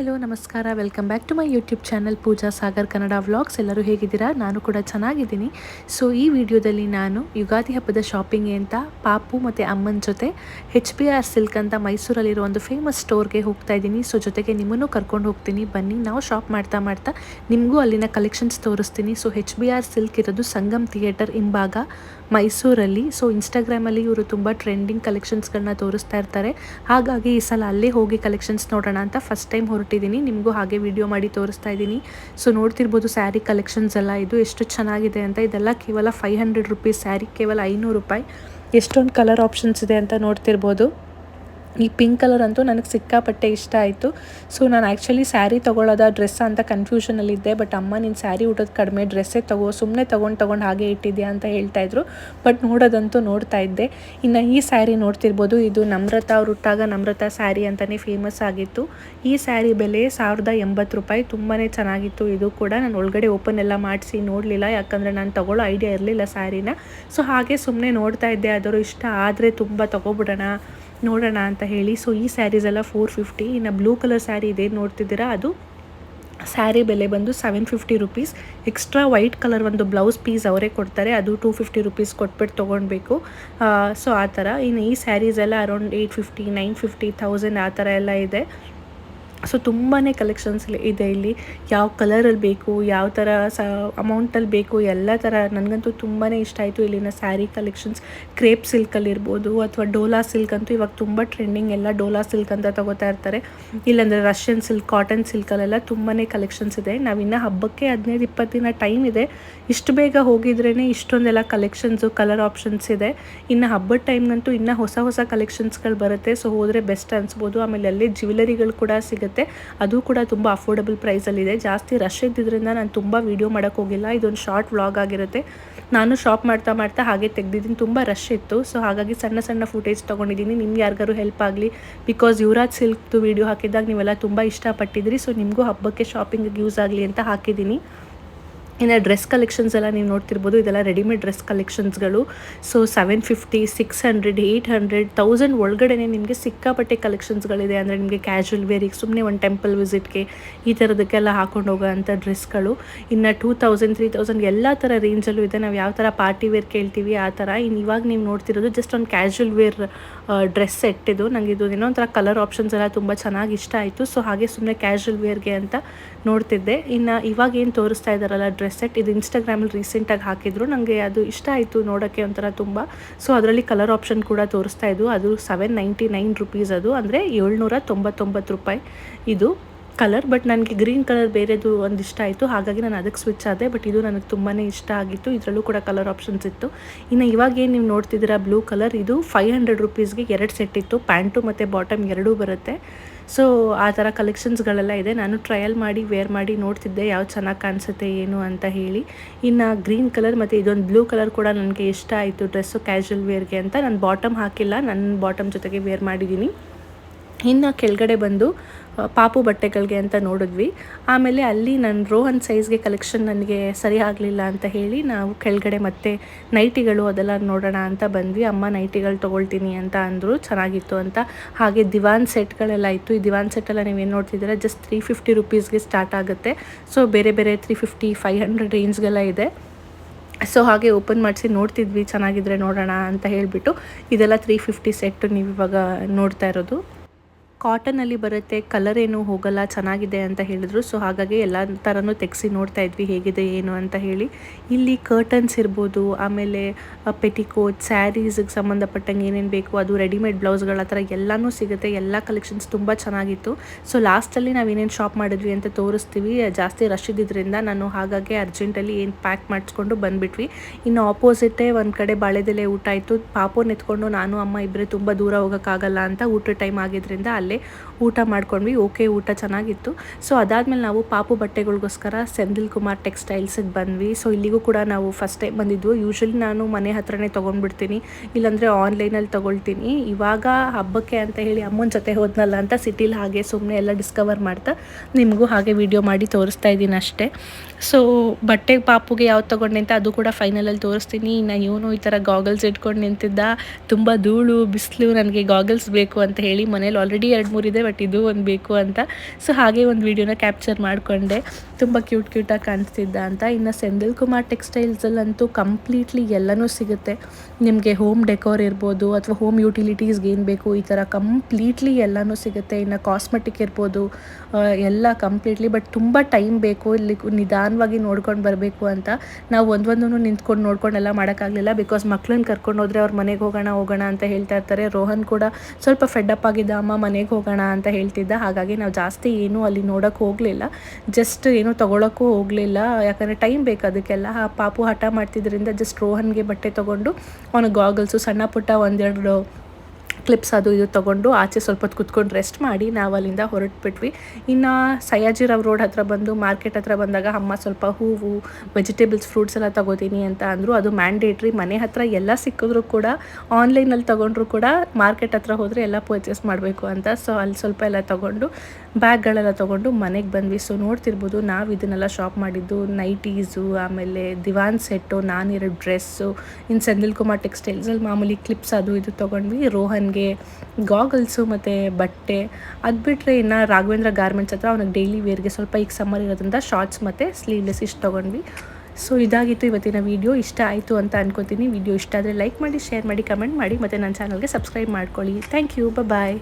Hello, ನಮಸ್ಕಾರ. Welcome back to my YouTube channel Pooja Sagar Kannada vlogs ಎಲ್ಲರೂ ಹೇಗಿದ್ದೀರಾ? ನಾನು ಕೂಡ ಚೆನ್ನಾಗಿದ್ದೀನಿ. ಸೊ ಈ ವಿಡಿಯೋದಲ್ಲಿ ನಾನು ಯುಗಾದಿ ಹಬ್ಬದ ಶಾಪಿಂಗ್ ಅಂತ ಪಾಪು ಮತ್ತು ಅಮ್ಮನ ಜೊತೆ ಹೆಚ್ ಬಿ ಆರ್ ಸಿಲ್ಕ್ ಅಂತ ಮೈಸೂರಲ್ಲಿರೋ ಒಂದು ಫೇಮಸ್ ಸ್ಟೋರ್ಗೆ ಹೋಗ್ತಾ ಇದ್ದೀನಿ. ಸೊ ಜೊತೆಗೆ ನಿಮ್ಮನ್ನು ಕರ್ಕೊಂಡು ಹೋಗ್ತೀನಿ. ಬನ್ನಿ, ನಾವು ಶಾಪ್ ಮಾಡ್ತಾ ಮಾಡ್ತಾ ನಿಮಗೂ ಅಲ್ಲಿನ ಕಲೆಕ್ಷನ್ಸ್ ತೋರಿಸ್ತೀನಿ. So H B R silk ಇರೋದು ಸಂಗಮ್ ಥಿಯೇಟರ್ ಹಿಂಭಾಗ ಮೈಸೂರಲ್ಲಿ. ಸೊ ಇನ್ಸ್ಟಾಗ್ರಾಮಲ್ಲಿ ಇವರು ತುಂಬ ಟ್ರೆಂಡಿಂಗ್ ಕಲೆಕ್ಷನ್ಸ್ಗಳನ್ನ ತೋರಿಸ್ತಾ ಇರ್ತಾರೆ. ಹಾಗಾಗಿ ಈ ಸಲ ಅಲ್ಲೇ ಹೋಗಿ ಕಲೆಕ್ಷನ್ಸ್ ನೋಡೋಣ ಅಂತ ಫಸ್ಟ್ ಟೈಮ್ ಹೊರಟಿದ್ದೀನಿ ನಿಮಗೂ ಹಾಗೆ ವಿಡಿಯೋ ಮಾಡಿ ತೋರಿಸ್ತಾ ಇದ್ದೀನಿ. ಸೊ ನೋಡ್ತಿರ್ಬೋದು ಸ್ಯಾರಿ ಕಲೆಕ್ಷನ್ಸ್ ಎಲ್ಲ ಇದು ಎಷ್ಟು ಚೆನ್ನಾಗಿದೆ ಅಂತ. ಇದೆಲ್ಲ ಕೇವಲ ಫೈವ್ ಹಂಡ್ರೆಡ್ ರುಪೀಸ್ ಸ್ಯಾರಿ ಕೇವಲ ಐನೂರು ರೂಪಾಯಿ. ಎಷ್ಟೊಂದು ಕಲರ್ ಆಪ್ಷನ್ಸ್ ಇದೆ ಅಂತ ನೋಡ್ತಿರ್ಬೋದು. ಈ ಪಿಂಕ್ ಕಲರ್ ಅಂತೂ ನನಗೆ ಸಿಕ್ಕಾಪಟ್ಟೆ ಇಷ್ಟ ಆಯಿತು. ಸೊ ನಾನು ಆ್ಯಕ್ಚುಲಿ ಸ್ಯಾರಿ ತೊಗೊಳ್ಳೋದ ಡ್ರೆಸ್ ಅಂತ ಕನ್ಫ್ಯೂಷನಲ್ಲಿದ್ದೆ ಬಟ್ ಅಮ್ಮ ನಿನ್ನ ಸ್ಯಾರಿ ಊಟದ ಕಡಿಮೆ ಡ್ರೆಸ್ಸೇ ತಗೋ ಸುಮ್ಮನೆ ತೊಗೊಂಡು ತೊಗೊಂಡು ಹಾಗೆ ಇಟ್ಟಿದ್ಯಾ ಅಂತ ಹೇಳ್ತಾಯಿದ್ರು ಬಟ್ ನೋಡೋದಂತೂ ನೋಡ್ತಾ ಇದ್ದೆ. ಇನ್ನು ಈ ಸ್ಯಾರಿ ನೋಡ್ತಿರ್ಬೋದು. ಇದು ನಮ್ರತಾ ಅವ್ರು ಹುಟ್ಟಾಗ ನಮ್ರತಾ ಸ್ಯಾರಿ ಅಂತಲೇ ಫೇಮಸ್ ಆಗಿತ್ತು. ಈ ಸ್ಯಾರಿ ಬೆಲೆ ಸಾವಿರದ ಎಂಬತ್ತು ರೂಪಾಯಿ. ತುಂಬಾ ಚೆನ್ನಾಗಿತ್ತು. ಇದು ಕೂಡ ನಾನು ಒಳಗಡೆ ಓಪನ್ ಎಲ್ಲ ಮಾಡಿಸಿ ನೋಡಲಿಲ್ಲ. ಯಾಕಂದರೆ ನಾನು ತೊಗೊಳ್ಳೋ ಐಡಿಯಾ ಇರಲಿಲ್ಲ ಸ್ಯಾರಿನ ಸೊ ಹಾಗೆ ಸುಮ್ಮನೆ ನೋಡ್ತಾ ಇದ್ದೆ. ಆದರೂ ಇಷ್ಟ ಆದರೆ ತುಂಬ ತೊಗೊಬಿಡೋಣ. ನೋಡೋಣ ಅಂತ ಹೇಳಿ. ಸೊ ಈ ಸ್ಯಾರೀಸ್ ಎಲ್ಲ ಫೋರ್ ಫಿಫ್ಟಿ ಇನ್ನು ಬ್ಲೂ ಕಲರ್ ಸ್ಯಾರಿ ಇದೆ, ನೋಡ್ತಿದ್ದೀರಾ? ಅದು ಸ್ಯಾರಿ ಬೆಲೆ ಬಂದು seven fifty rupees extra white colour ಒಂದು ಬ್ಲೌಸ್ ಪೀಸ್ ಅವರೇ ಕೊಡ್ತಾರೆ. ಅದು ಟೂ ಫಿಫ್ಟಿ ರುಪೀಸ್ ಕೊಟ್ಬಿಟ್ಟು ತೊಗೊಳ್ಬೇಕು. ಸೊ ಆ ಥರ. ಇನ್ನು ಈ ಸ್ಯಾರೀಸ್ ಎಲ್ಲ around eight fifty nine fifty thousand ಆ ಥರ ಎಲ್ಲ ಇದೆ. ಸೊ ತುಂಬಾ ಕಲೆಕ್ಷನ್ಸ್ ಇದೆ ಇಲ್ಲಿ. ಯಾವ ಕಲರಲ್ಲಿ ಬೇಕು, ಯಾವ ಥರ ಸ ಅಮೌಂಟಲ್ಲಿ ಬೇಕು, ಎಲ್ಲ ಥರ ನನಗಂತೂ ತುಂಬಾ ಇಷ್ಟ ಆಯಿತು ಇಲ್ಲಿನ ಸ್ಯಾರಿ ಕಲೆಕ್ಷನ್ಸ್ ಕ್ರೇಪ್ ಸಿಲ್ಕಲ್ಲಿರ್ಬೋದು ಅಥವಾ ಡೋಲಾ ಸಿಲ್ಕ್ ಅಂತೂ ಇವಾಗ ತುಂಬ ಟ್ರೆಂಡಿಂಗ್ ಎಲ್ಲ ಡೋಲಾ ಸಿಲ್ಕ್ ಅಂತ ತಗೋತಾ ಇರ್ತಾರೆ. ಇಲ್ಲಾಂದರೆ ರಷ್ಯನ್ ಸಿಲ್ಕ್ ಕಾಟನ್ ಸಿಲ್ಕಲ್ಲೆಲ್ಲ ತುಂಬಾ ಕಲೆಕ್ಷನ್ಸ್ ಇದೆ. ನಾವಿನ್ನು ಹಬ್ಬಕ್ಕೆ ಹದಿನೈದು ಇಪ್ಪತ್ತು ದಿನ ಟೈಮ್ ಇದೆ. ಇಷ್ಟು ಬೇಗ ಹೋಗಿದ್ರೇ ಇಷ್ಟೊಂದೆಲ್ಲ ಕಲೆಕ್ಷನ್ಸು ಕಲರ್ ಆಪ್ಷನ್ಸ್ ಇದೆ. ಇನ್ನು ಹಬ್ಬದ ಟೈಮ್ಗಂತೂ ಇನ್ನೂ ಹೊಸ ಹೊಸ ಕಲೆಕ್ಷನ್ಸ್ಗಳು ಬರುತ್ತೆ. ಸೊ ಹೋದರೆ ಬೆಸ್ಟ್ ಅನಿಸ್ಬೋದು. ಆಮೇಲೆ ಅಲ್ಲಿ ಜ್ಯುವೆಲರಿಗಳು ಕೂಡ ಸಿಗುತ್ತೆ. ಅದು ಕೂಡ ತುಂಬ ಅಫೋರ್ಡಬಲ್ ಪ್ರೈಸಲ್ಲಿದೆ ಜಾಸ್ತಿ ರಶ್ ಇದ್ದಿದ್ದರಿಂದ ನಾನು ತುಂಬ ವೀಡಿಯೋ ಮಾಡೋಕ್ಕೆ ಹೋಗಿಲ್ಲ. ಇದೊಂದು ಶಾರ್ಟ್ ವ್ಲಾಗ್ ಆಗಿರುತ್ತೆ. ನಾನು ಶಾಪ್ ಮಾಡ್ತಾ ಮಾಡ್ತಾ ಹಾಗೆ ತೆಗೆದಿದ್ದೀನಿ. ತುಂಬ ರಶ್ ಇತ್ತು. ಸೊ ಹಾಗಾಗಿ ಸಣ್ಣ ಸಣ್ಣ ಫುಟೇಜ್ ತೊಗೊಂಡಿದ್ದೀನಿ. ನಿಮ್ಗೆ ಯಾರಿಗಾರು ಹೆಲ್ಪ್ ಆಗಲಿ. ಬಿಕಾಸ್ ಯುವರಾಜ್ ಸಿಲ್ಕ್ದು ವೀಡಿಯೋ ಹಾಕಿದಾಗ ನೀವೆಲ್ಲ ತುಂಬ ಇಷ್ಟಪಟ್ಟಿದ್ರಿ ಸೊ ನಿಮಗೂ ಹಬ್ಬಕ್ಕೆ ಶಾಪಿಂಗಿಗೆ ಯೂಸ್ ಆಗಲಿ ಅಂತ ಹಾಕಿದ್ದೀನಿ. ಇನ್ನು ಡ್ರೆಸ್ ಕಲೆಕ್ಷನ್ಸ್ ಎಲ್ಲ ನೀವು ನೋಡ್ತಿರ್ಬೋದು, ಇದೆಲ್ಲ readymade dress ಕಲೆಕ್ಷನ್ಸ್ಗಳು so seven fifty six hundred eight hundred thousand ಒಳಗಡೆ ನಿಮಗೆ ಸಿಕ್ಕಾಪಟ್ಟೆ ಕಲೆಕ್ಷನ್ಸ್ಗಳಿದೆ ಅಂದರೆ ನಿಮಗೆ ಕ್ಯಾಶುವಲ್ ವೇರಿಗೆ ಸುಮ್ಮನೆ ಒಂದು ಟೆಂಪಲ್ ವಿಸಿಟ್ಗೆ ಈ ಥರದಕ್ಕೆಲ್ಲ ಹಾಕೊಂಡು ಹೋಗೋ ಅಂಥ ಡ್ರೆಸ್ಗಳು ಇನ್ನು ಟೂ ತೌಸಂಡ್ ತ್ರೀ ತೌಸಂಡ್ ಎಲ್ಲ ಥರ ರೇಂಜಲ್ಲೂ ಇದೆ. ನಾವು ಯಾವ ಥರ ಪಾರ್ಟಿ ವೇರ್ ಕೇಳ್ತೀವಿ, ಆ ಥರ ಇನ್ನು ಇವಾಗ ನೀವು ನೋಡ್ತಿರೋದು ಜಸ್ಟ್ ಒಂದು ಕ್ಯಾಶುವಲ್ ವೇರ್ ಡ್ರೆಸ್ ಸೆಟ್ ಇದು. ನನಗೆ ಇದು ಏನೋ ಒಂಥರ ಕಲರ್ ಆಪ್ಷನ್ಸ್ ಎಲ್ಲ ತುಂಬ ಚೆನ್ನಾಗಿ ಇಷ್ಟ ಆಯಿತು. ಸೊ ಹಾಗೆ ಸುಮ್ಮನೆ ಕ್ಯಾಶುವಲ್ ವೇರ್ಗೆ ಅಂತ ನೋಡ್ತಿದ್ದೆ. ಇನ್ನು ಇವಾಗ ಏನು ತೋರಿಸ್ತಾ ಇದ್ದಾರಲ್ಲ ಡ್ರೆಸ್ ಸೆಟ್ ಇದು ಇನ್ಸ್ಟಾಗ್ರಾಮಲ್ಲಿ ರೀಸೆಂಟಾಗಿ ಹಾಕಿದ್ರು. ನನಗೆ ಅದು ಇಷ್ಟ ಆಯಿತು ನೋಡೋಕ್ಕೆ ಒಂಥರ ತುಂಬ. ಸೊ ಅದರಲ್ಲಿ ಕಲರ್ ಆಪ್ಷನ್ ಕೂಡ ತೋರಿಸ್ತಾ ಇದ್ದು ಅದು ಸೆವೆನ್ ನೈಂಟಿ ನೈನ್ ರುಪೀಸ್ ಅದು. ಅಂದರೆ ಏಳ್ನೂರ ತೊಂಬತ್ತೊಂಬತ್ತು ರೂಪಾಯಿ ಇದು. ಕಲರ್, ಬಟ್ ನನಗೆ ಗ್ರೀನ್ ಕಲರ್ ಬೇರೆದು ಒಂದು ಇಷ್ಟ ಆಯಿತು. ಹಾಗಾಗಿ ನಾನು ಅದಕ್ಕೆ ಸ್ವಿಚ್ ಆದೆ, ಬಟ್ ಇದು ನನಗೆ ತುಂಬಾ ಇಷ್ಟ ಆಗಿತ್ತು. ಇದರಲ್ಲೂ ಕೂಡ ಕಲರ್ ಆಪ್ಷನ್ಸ್ ಇತ್ತು. ಇನ್ನು ಇವಾಗ ಏನು ನೀವು ನೋಡ್ತಿದ್ದೀರಾ ಬ್ಲೂ ಕಲರ್, ಇದು ಫೈವ್ ಹಂಡ್ರೆಡ್ ರುಪೀಸ್ಗೆ ಎರಡು ಸೆಟ್ ಇತ್ತು. ಪ್ಯಾಂಟು ಮತ್ತು ಬಾಟಮ್ ಎರಡೂ ಬರುತ್ತೆ. ಸೊ ಆ ಥರ ಕಲೆಕ್ಷನ್ಸ್ಗಳೆಲ್ಲ ಇದೆ. ನಾನು ಟ್ರಯಲ್ ಮಾಡಿ ವೇರ್ ಮಾಡಿ ನೋಡ್ತಿದ್ದೆ ಯಾವ ಚೆನ್ನಾಗಿ ಕಾಣಿಸುತ್ತೆ, ಏನು ಅಂತ ಹೇಳಿ. ಇನ್ನು ಗ್ರೀನ್ ಕಲರ್ ಮತ್ತು ಇದೊಂದು ಬ್ಲೂ ಕಲರ್ ಕೂಡ ನನಗೆ ಇಷ್ಟ ಆಯಿತು ಡ್ರೆಸ್ಸು ಕ್ಯಾಶುವಲ್ ವೇರ್ಗೆ ಅಂತ. ನಾನು ಬಾಟಮ್ ಹಾಕಿಲ್ಲ. ನನ್ನ ಬಾಟಮ್ ಜೊತೆಗೆ ವೇರ್ ಮಾಡಿದ್ದೀನಿ. ಇನ್ನು ಕೆಳಗಡೆ ಬಂದು ಪಾಪು ಬಟ್ಟೆಗಳಿಗೆ ಅಂತ ನೋಡಿದ್ವಿ. ಆಮೇಲೆ ಅಲ್ಲಿ ನನ್ನ ರೋಹನ್ ಸೈಜ್ಗೆ ಕಲೆಕ್ಷನ್ ನನಗೆ ಸರಿ ಆಗಲಿಲ್ಲ ಅಂತ ಹೇಳಿ ನಾವು ಕೆಳಗಡೆ ಮತ್ತೆ ನೈಟಿಗಳು ಅದೆಲ್ಲ ನೋಡೋಣ ಅಂತ ಬಂದ್ವಿ. ಅಮ್ಮ ನೈಟಿಗಳು ತೊಗೊಳ್ತೀನಿ ಅಂತ ಅಂದರು, ಚೆನ್ನಾಗಿತ್ತು ಅಂತ. ಹಾಗೆ ದಿವಾನ್ ಸೆಟ್ಗಳೆಲ್ಲ ಇತ್ತು ಈ ದಿವಾನ್ ಸೆಟ್ಟೆಲ್ಲ ನೀವೇನು ನೋಡ್ತಿದ್ದೀರಾ? ಜಸ್ಟ್ ತ್ರೀ ಫಿಫ್ಟಿ ರುಪೀಸ್ಗೆ ಸ್ಟಾರ್ಟ್ ಆಗುತ್ತೆ. ಸೊ ಬೇರೆ ಬೇರೆ ತ್ರೀ ಫಿಫ್ಟಿ ಫೈವ್ ಹಂಡ್ರೆಡ್ ರೇಂಜ್ಗೆಲ್ಲ ಇದೆ. ಸೊ ಹಾಗೆ ಓಪನ್ ಮಾಡಿಸಿ ನೋಡ್ತಿದ್ವಿ. ಚೆನ್ನಾಗಿದ್ರೆ ನೋಡೋಣ ಅಂತ ಹೇಳಿಬಿಟ್ಟು ಇದೆಲ್ಲ ತ್ರೀ ಫಿಫ್ಟಿ ಸೆಟ್ಟು ನೀವು ಇವಾಗ ನೋಡ್ತಾ ಇರೋದು. ಕಾಟನಲ್ಲಿ ಬರುತ್ತೆ ಕಲರ್ ಏನು ಹೋಗಲ್ಲ, ಚೆನ್ನಾಗಿದೆ ಅಂತ ಹೇಳಿದ್ರು. ಸೊ ಹಾಗಾಗಿ ಎಲ್ಲ ಥರನೂ ತೆಗೆಸಿ ನೋಡ್ತಾ ಇದ್ವಿ, ಹೇಗಿದೆ, ಏನು ಅಂತ ಹೇಳಿ. ಇಲ್ಲಿ ಕರ್ಟನ್ಸ್ ಇರ್ಬೋದು, ಆಮೇಲೆ ಪೆಟಿಕೋಟ್ ಸ್ಯಾರೀಸ್ಗೆ ಸಂಬಂಧಪಟ್ಟಂಗೆ ಏನೇನು ಬೇಕು, ಅದು ರೆಡಿಮೇಡ್ ಬ್ಲೌಸ್ಗಳ ಥರ ಎಲ್ಲನೂ ಸಿಗುತ್ತೆ. ಎಲ್ಲ ಕಲೆಕ್ಷನ್ಸ್ ತುಂಬ ಚೆನ್ನಾಗಿತ್ತು. ಸೊ ಲಾಸ್ಟಲ್ಲಿ ನಾವು ಏನೇನು ಶಾಪ್ ಮಾಡಿದ್ವಿ ಅಂತ ತೋರಿಸ್ತೀವಿ. ಜಾಸ್ತಿ ರಶ್ ಇದ್ದಿದ್ದರಿಂದ ನಾನು ಹಾಗಾಗಿ ಅರ್ಜೆಂಟಲ್ಲಿ ಏನು ಪ್ಯಾಕ್ ಮಾಡಿಸ್ಕೊಂಡು ಬಂದುಬಿಟ್ವಿ. ಇನ್ನು ಆಪೋಸಿಟೇ ಒಂದು ಕಡೆ ಬಾಳೆದೆಲೆ ಊಟ ಆಯಿತು. ಪಾಪೋನ್ ಎತ್ಕೊಂಡು ನಾನು, ಅಮ್ಮ ಇಬ್ಬರೇ ತುಂಬ ದೂರ ಹೋಗೋಕ್ಕಾಗಲ್ಲ ಅಂತ ಊಟ ಟೈಮ್ ಆಗಿದ್ದರಿಂದ ಅಲ್ಲೇ ಊಟ ಮಾಡ್ಕೊಂಡ್ವಿ, ಓಕೆ ಊಟ ಚೆನ್ನಾಗಿತ್ತು. ಸೊ ಅದಾದಮೇಲೆ ನಾವು ಪಾಪು ಬಟ್ಟೆಗಳಿಗೋಸ್ಕರ ಸೆಂದಿಲ್ ಕುಮಾರ್ ಟೆಕ್ಸ್ಟೈಲ್ಸಿಗೆ ಬಂದ್ವಿ. ಸೊ ಇಲ್ಲಿಗೂ ಕೂಡ ನಾವು ಫಸ್ಟ್ ಟೈಮ್ ಬಂದಿದ್ವು. ಯೂಶ್ವಲಿ ನಾನು ಮನೆ ಹತ್ರನೇ ತೊಗೊಂಡ್ಬಿಡ್ತೀನಿ, ಇಲ್ಲಾಂದರೆ ಆನ್ಲೈನಲ್ಲಿ ತೊಗೊಳ್ತೀನಿ. ಇವಾಗ ಹಬ್ಬಕ್ಕೆ ಅಂತ ಹೇಳಿ ಅಮ್ಮನ ಜೊತೆ ಹೋದ್ನಲ್ಲ ಅಂತ ಸಿಟಿಲಿ ಹಾಗೆ ಸುಮ್ಮನೆ ಎಲ್ಲ ಡಿಸ್ಕವರ್ ಮಾಡ್ತಾ ನಿಮಗೂ ಹಾಗೆ ವಿಡಿಯೋ ಮಾಡಿ ತೋರಿಸ್ತಾ ಇದ್ದೀನಿ ಅಷ್ಟೇ. ಸೊ ಬಟ್ಟೆ ಪಾಪುಗೆ ಯಾವ್ದು ತೊಗೊಂಡೆ ಅಂತ ಅದು ಕೂಡ ಫೈನಲಲ್ಲಿ ತೋರಿಸ್ತೀನಿ. ಇನ್ನು ಇವನು ಈ ಥರ ಗಾಗಲ್ಸ್ ಇಟ್ಕೊಂಡು ನಿಂತಿದ್ದ. ತುಂಬ ಧೂಳು, ಬಿಸಿಲು, ನನಗೆ ಗಾಗಲ್ಸ್ ಬೇಕು ಅಂತ ಹೇಳಿ ಮನೇಲಿ ಆಲ್ರೆಡಿ ಎರಡು ಮೂರಿದೆ ಬಟ್ ಇದು ಒಂದು ಬೇಕು ಅಂತ. ಸೊ ಹಾಗೆ ಒಂದು ವೀಡಿಯೋನ ಕ್ಯಾಪ್ಚರ್ ಮಾಡಿಕೊಂಡೆ. ತುಂಬ ಕ್ಯೂಟ್ ಕ್ಯೂಟಾಗಿ ಕಾಣಿಸ್ತಿದ್ದ ಅಂತ. ಇನ್ನು ಸೆಂದಿಲ್ ಕುಮಾರ್ ಟೆಕ್ಸ್ಟೈಲ್ಸಲ್ಲಂತೂ ಕಂಪ್ಲೀಟ್ಲಿ ಎಲ್ಲನೂ ಸಿಗುತ್ತೆ. ನಿಮಗೆ ಹೋಮ್ ಡೆಕೋರ್ ಇರ್ಬೋದು, ಅಥವಾ ಹೋಮ್ ಯುಟಿಲಿಟೀಸ್ಗೆ ಏನು ಬೇಕು, ಈ ಥರ ಕಂಪ್ಲೀಟ್ಲಿ ಎಲ್ಲನೂ ಸಿಗುತ್ತೆ. ಇನ್ನು ಕಾಸ್ಮೆಟಿಕ್ ಇರ್ಬೋದು ಎಲ್ಲ ಕಂಪ್ಲೀಟ್ಲಿ ಬಟ್ ತುಂಬ ಟೈಮ್ ಬೇಕು. ಇಲ್ಲಿ ನಿಧಾನವಾಗಿ ನೋಡ್ಕೊಂಡು ಬರಬೇಕು ಅಂತ. ನಾವು ಒಂದೊಂದನ್ನು ನಿಂತ್ಕೊಂಡು ನೋಡ್ಕೊಂಡೆಲ್ಲ ಮಾಡೋಕ್ಕಾಗಲಿಲ್ಲ ಬಿಕಾಸ್ ಮಕ್ಳನ್ನ ಕರ್ಕೊಂಡು ಹೋದರೆ ಅವ್ರ ಮನೆಗೆ ಹೋಗೋಣ ಹೋಗೋಣ ಅಂತ ಹೇಳ್ತಾ ಇರ್ತಾರೆ. ರೋಹನ್ ಕೂಡ ಸ್ವಲ್ಪ ಫೆಡ್ಅಪ್ ಆಗಿದ್ದ, ಅಮ್ಮ ಮನೆಗೆ ಹೋಗೋಣ ಅಂತ ಹೇಳ್ತಿದ್ದ. ಹಾಗಾಗಿ ನಾವು ಜಾಸ್ತಿ ಏನೂ ಅಲ್ಲಿ ನೋಡೋಕ್ಕೆ ಹೋಗಲಿಲ್ಲ. ಜಸ್ಟ್ ಏನೂ ತೊಗೊಳಕ್ಕೂ ಹೋಗಲಿಲ್ಲ. ಯಾಕಂದರೆ ಟೈಮ್ ಬೇಕು ಅದಕ್ಕೆಲ್ಲ. ಆ ಪಾಪು ಹಠ ಮಾಡ್ತಿದ್ದರಿಂದ ಜಸ್ಟ್ ರೋಹನ್ಗೆ ಬಟ್ಟೆ ತೊಗೊಂಡು ಅವನ ಗಾಗಲ್ಸು ಸಣ್ಣ ಪುಟ್ಟ ಒಂದೆರಡು ಕ್ಲಿಪ್ಸ್ ಅದು ಇದು ತೊಗೊಂಡು ಆಚೆ ಸ್ವಲ್ಪ ಹೊತ್ತು ಕುತ್ಕೊಂಡು ರೆಸ್ಟ್ ಮಾಡಿ ನಾವು ಅಲ್ಲಿಂದ ಹೊರಟ್ಬಿಟ್ವಿ. ಇನ್ನು ಸಯಾಜಿರಾವ್ ರೋಡ್ ಹತ್ರ ಬಂದು ಮಾರ್ಕೆಟ್ ಹತ್ರ ಬಂದಾಗ ಅಮ್ಮ ಸ್ವಲ್ಪ ಹೂವು ವೆಜಿಟೇಬಲ್ಸ್ ಫ್ರೂಟ್ಸ್ ಎಲ್ಲ ತಗೋತೀನಿ ಅಂತ ಅಂದರು. ಅದು ಮ್ಯಾಂಡೇಟ್ರಿ ಮನೆ ಹತ್ರ ಎಲ್ಲ ಸಿಕ್ಕಿದ್ರು ಕೂಡ ಆನ್ಲೈನಲ್ಲಿ ತೊಗೊಂಡ್ರು ಕೂಡ ಮಾರ್ಕೆಟ್ ಹತ್ರ ಹೋದರೆ ಎಲ್ಲ ಪರ್ಚೇಸ್ ಮಾಡಬೇಕು ಅಂತ. ಸೊ ಅಲ್ಲಿ ಸ್ವಲ್ಪ ಎಲ್ಲ ತೊಗೊಂಡು ಬ್ಯಾಗ್ಗಳೆಲ್ಲ ತೊಗೊಂಡು ಮನೆಗೆ ಬಂದ್ವಿ. ಸೊ ನೋಡ್ತಿರ್ಬೋದು ನಾವು ಇದನ್ನೆಲ್ಲ ಶಾಪ್ ಮಾಡಿದ್ದು ನೈಟೀಸು ಆಮೇಲೆ ದಿವಾನ್ ಸೆಟ್ಟು ನಾನಿರೋ ಡ್ರೆಸ್ಸು ಇನ್ನು ಸೆಂದಿಲ್ ಕುಮಾರ್ ಟೆಕ್ಸ್ಟೈಲ್ಸಲ್ಲಿ ಮಾಮೂಲಿ ಕ್ಲಿಪ್ಸ್ ಅದು ಇದು ತೊಗೊಂಡ್ವಿ. ರೋಹನ್ಗೆ ಗಾಗಲ್ಸು ಮತ್ತು ಬಟ್ಟೆ. ಅದು ಬಿಟ್ಟರೆ ಇನ್ನು ರಾಘವೇಂದ್ರ ಗಾರ್ಮೆಂಟ್ಸ್ ಹತ್ರ ಅವ್ನಿಗೆ ಡೈಲಿ ವೇರ್ಗೆ ಸ್ವಲ್ಪ ಈಗ ಸಮ್ಮರ್ ಇರೋದ್ರಿಂದ ಶಾರ್ಟ್ಸ್ ಮತ್ತು ಸ್ಲೀವ್ಲೆಸ್ ಇಷ್ಟು ತೊಗೊಂಡ್ವಿ. ಸೊ ಇದಾಗಿತ್ತು ಇವತ್ತಿನ ವಿಡಿಯೋ ಇಷ್ಟ ಆಯಿತು ಅಂತ ಅನ್ಕೋತೀನಿ. ವಿಡಿಯೋ ಇಷ್ಟ ಆದರೆ ಲೈಕ್ ಮಾಡಿ ಶೇರ್ ಮಾಡಿ ಕಮೆಂಟ್ ಮಾಡಿ, ಮತ್ತು ನನ್ನ ಚಾನಲ್ಗೆ ಸಬ್ಸ್ಕ್ರೈಬ್ ಮಾಡ್ಕೊಳ್ಳಿ. Thank you bye